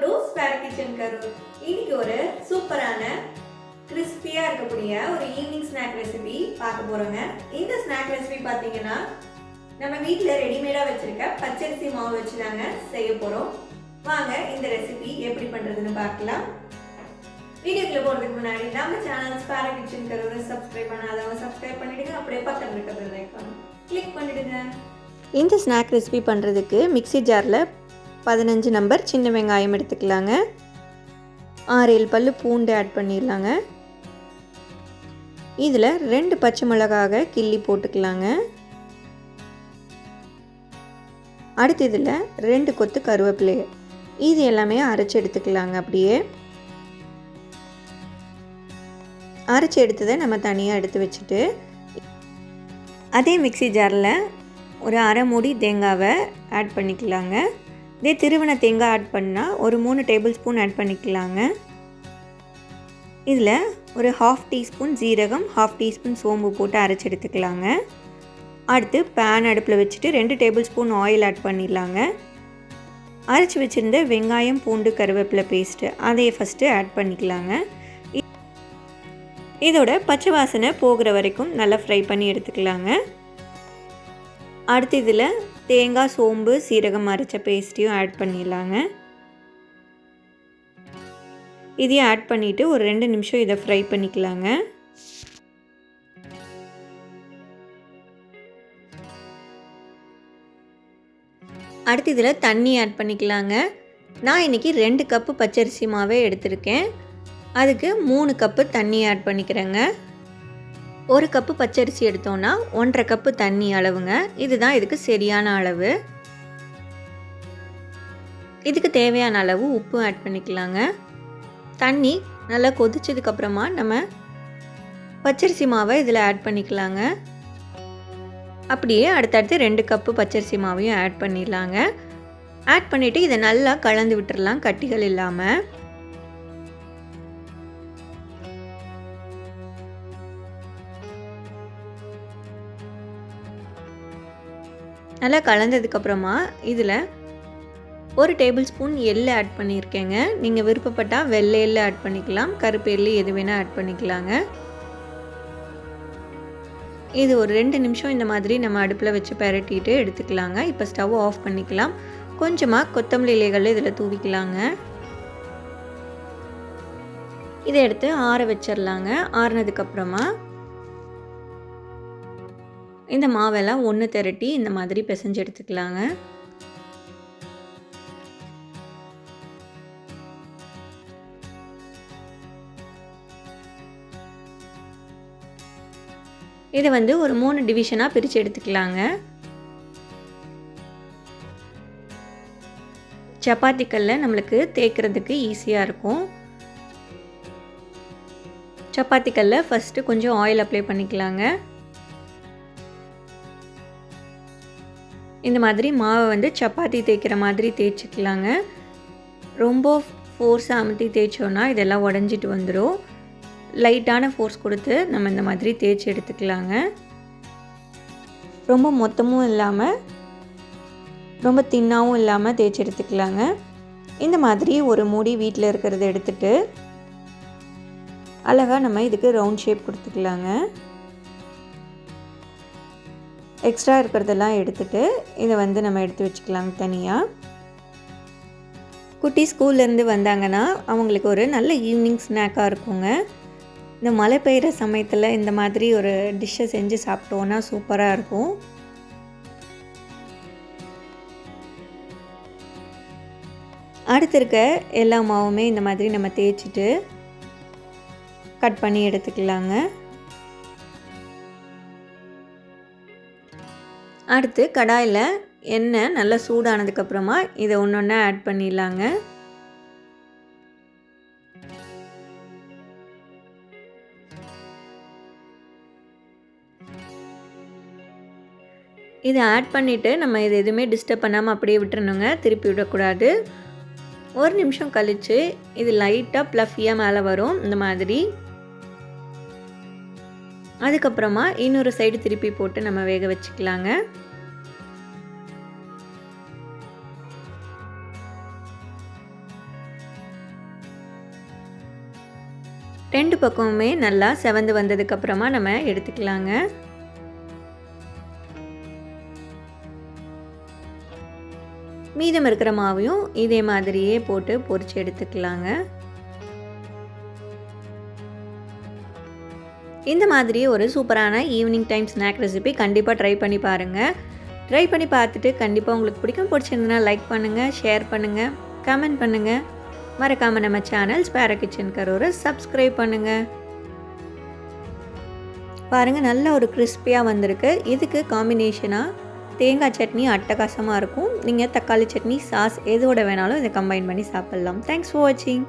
To spare kitchen Karur இன்னைக்கு ஒரு சூப்பரான கிறிஸ்பியாக இருக்கக்கூடிய ஒரு ஈவினிங் ஸ்நாக் ரெசிபி பார்க்க போகிறோங்க இந்த ஸ்நாக் ரெசிபி பார்த்தீங்கன்னா நம்ம வீட்டில் ரெடிமேடாக வச்சுருக்க பச்சரிசி மாவு வச்சு தாங்க செய்ய போகிறோம் வாங்க இந்த ரெசிபி எப்படி பண்ணுறதுன்னு பார்க்கலாம். வீடியோக்குள்ள போகிறதுக்கு முன்னாடி நம்ம சேனல் ஸ்பேர் கிச்சன் கரூரை சப்ஸ்கிரைப் பண்ணாதவங்க சப்ஸ்கிரைப் பண்ணிடுங்க. அப்படியே பக்கத்தில் இருக்கிறது கிளிக் பண்ணிடுங்க. இந்த ஸ்நாக் ரெசிபி பண்ணுறதுக்கு மிக்ஸி ஜாரில் பதினஞ்சு நம்பர் சின்ன வெங்காயம் எடுத்துக்கலாங்க. ஆறு ஏழு பல் பூண்டு ஆட் பண்ணிடலாங்க. இதில் ரெண்டு பச்சை மிளகாக கிள்ளி போட்டுக்கலாங்க. அடுத்து இதில் ரெண்டு கொத்து கருவேப்பிலை. இது எல்லாமே அரைச்சி எடுத்துக்கலாங்க அப்படியே. அரைச்சி எடுத்ததை நம்ம தனியாக எடுத்து வச்சுட்டு அதே மிக்சி ஜாரில் ஒரு அரை மூடி தேங்காவை ஆட் பண்ணிக்கலாங்க. இதே திருவண தேங்காய் ஆட் பண்ணால் ஒரு மூணு டேபிள் ஸ்பூன் ஆட் பண்ணிக்கலாங்க. இதில் ஒரு ஹாஃப் டீஸ்பூன் ஜீரகம் ஹாஃப் டீஸ்பூன் சோம்பு போட்டு அரைச்சி எடுத்துக்கலாங்க. அடுத்து பேன் அடுப்பில் வச்சுட்டு ரெண்டு டேபிள் ஸ்பூன் ஆயில் ஆட் பண்ணிடலாங்க. அரைச்சி வச்சுருந்த வெங்காயம் பூண்டு கருவேப்பிலை பேஸ்ட்டு அதையே ஃபஸ்ட்டு ஆட் பண்ணிக்கலாங்க. இதோட பச்சை வாசனை போகிற வரைக்கும் நல்லா ஃப்ரை பண்ணி எடுத்துக்கலாங்க. அடுத்து இதில் தேங்காய் சோம்பு சீரகம் அரைச்ச பேஸ்ட்டையும் ஆட் பண்ணிடலாங்க. இதையும் ஆட் பண்ணிவிட்டு ஒரு ரெண்டு நிமிஷம் இதை ஃப்ரை பண்ணிக்கலாங்க. அடுத்து இதில் தண்ணி ஆட் பண்ணிக்கலாங்க. நான் இன்றைக்கி ரெண்டு கப்பு பச்சரிசி மாவே எடுத்திருக்கேன். அதுக்கு மூணு கப்பு தண்ணி ஆட் பண்ணிக்கிறேங்க. ஒரு கப்பு பச்சரிசி எடுத்தோன்னா ஒன்றரை கப்பு தண்ணி அளவுங்க. இதுதான் இதுக்கு சரியான அளவு. இதுக்கு தேவையான அளவு உப்பு ஆட் பண்ணிக்கலாங்க. தண்ணி நல்லா கொதிச்சதுக்கப்புறமா நம்ம பச்சரிசி மாவை இதில் ஆட் பண்ணிக்கலாங்க. அப்படியே அடுத்தடுத்து ரெண்டு கப்பு பச்சரிசி மாவையும் ஆட் பண்ணிடலாங்க. ஆட் பண்ணிவிட்டு இதை நல்லா கலந்து விட்டுறலாம் கட்டிகள் இல்லாமல் நல்லா கலந்ததுக்கப்புறமா இதில் ஒரு டேபிள் ஸ்பூன் எள்ளு ஆட் பண்ணியிருக்கேங்க. நீங்கள் விருப்பப்பட்டால் வெள்ளை எள்ளு ஆட் பண்ணிக்கலாம். கருப்பு எள்ளு எது வேணால் ஆட் பண்ணிக்கலாங்க. இது ஒரு ரெண்டு நிமிஷம் இந்த மாதிரி நம்ம அடுப்பில் வச்சு பரட்டிட்டு எடுத்துக்கலாங்க. இப்போ ஸ்டவ் ஆஃப் பண்ணிக்கலாம். கொஞ்சமாக கொத்தமல்லி இலைகள் இதில் தூவிக்கலாங்க. இதை எடுத்து ஆற வச்சிடலாங்க ஆறுனதுக்கப்புறமா இந்த மாவெல்லாம் ஒன்று திரட்டி இந்த மாதிரி பிசைஞ்சு எடுத்துக்கலாங்க. இதை வந்து ஒரு மூணு டிவிஷனாக பிரித்து எடுத்துக்கலாங்க. சப்பாத்திக்கல்ல நம்மளுக்கு தேய்க்கிறதுக்கு ஈஸியாக இருக்கும். சப்பாத்திக்கல்ல ஃபஸ்ட்டு கொஞ்சம் ஆயில் அப்ளை பண்ணிக்கலாங்க. இந்த மாதிரி மாவை வந்து சப்பாத்தி தேய்க்கிற மாதிரி தேய்ச்சிக்கலாங்க. ரொம்ப ஃபோர்ஸாக அமுத்தி தேய்ச்சோன்னா இதெல்லாம் உடஞ்சிட்டு வந்துடும் லைட்டான ஃபோர்ஸ் கொடுத்து நம்ம இந்த மாதிரி தேய்ச்சி எடுத்துக்கலாங்க. ரொம்ப மொத்தமும் இல்லாமல் ரொம்ப தின்னாகவும் இல்லாமல் தேய்ச்சி எடுத்துக்கலாங்க. இந்த மாதிரி ஒரு மூடி வீட்டில் இருக்கிறத எடுத்துகிட்டு அழகாக நம்ம இதுக்கு ரவுண்ட் ஷேப் கொடுத்துக்கலாங்க. எக்ஸ்ட்ரா இருக்கிறதெல்லாம் எடுத்துகிட்டு இதை வந்து நம்ம எடுத்து வச்சுக்கலாங்க தனியாக குட்டி ஸ்கூல்லேருந்து வந்தாங்கன்னா அவங்களுக்கு ஒரு நல்ல ஈவினிங் ஸ்நாக்காக இருக்குங்க. இந்த மழை பெய்கிற சமயத்தில் இந்த மாதிரி ஒரு டிஷ்ஷை செஞ்சு சாப்பிட்டோன்னா சூப்பராக இருக்கும். அடுத்து இருக்க எல்லா மாவுமே இந்த மாதிரி நம்ம தேய்ச்சிட்டு கட் பண்ணி எடுத்துக்கலாங்க. அடுத்து கடாயில் எண்ணெய் நல்லா சூடானதுக்கப்புறமா இதை ஒன்று ஒன்றா ஆட் பண்ணிடலாங்க. இதை ஆட் பண்ணிவிட்டு நம்ம இது எதுவுமே டிஸ்டர்ப் பண்ணாமல் அப்படியே விட்டுறணுங்க திருப்பி விடக்கூடாது. ஒரு நிமிஷம் கழித்து இது லைட்டாக ப்ளஃபியாக மேலே வரும் இந்த மாதிரி. அதுக்கப்புறமா இன்னொரு சைடு திருப்பி போட்டு நம்ம வேக வச்சுக்கலாங்க. ரெண்டு பக்கமுமே நல்லா செவந்து வந்ததுக்கப்புறமா நம்ம எடுத்துக்கலாங்க. மீதம் இருக்கிற மாவையும் இதே மாதிரியே போட்டு பொரிச்சு எடுத்துக்கலாங்க. இந்த மாதிரி ஒரு சூப்பரான ஈவினிங் டைம் ஸ்நாக் ரெசிபி கண்டிப்பாக ட்ரை பண்ணி பாருங்கள் ட்ரை பண்ணி பார்த்துட்டு கண்டிப்பாக உங்களுக்கு பிடிக்கும் பிடிச்சிருந்ததுன்னா லைக் பண்ணுங்கள் ஷேர் பண்ணுங்கள் கமெண்ட் பண்ணுங்கள் மறக்காமல் நம்ம சேனல் ஸ்பேர கிச்சன் கரூரை சப்ஸ்கிரைப் பண்ணுங்கள் பாருங்கள் நல்ல ஒரு கிறிஸ்பியாக வந்திருக்கு. இதுக்கு காம்பினேஷனாக தேங்காய் சட்னி அட்டகாசமாக இருக்கும். நீங்கள் தக்காளி சட்னி சாஸ் எதோட வேணாலும் இதை கம்பைன் பண்ணி சாப்பிட்லாம். தேங்க்ஸ் ஃபார் வாட்சிங்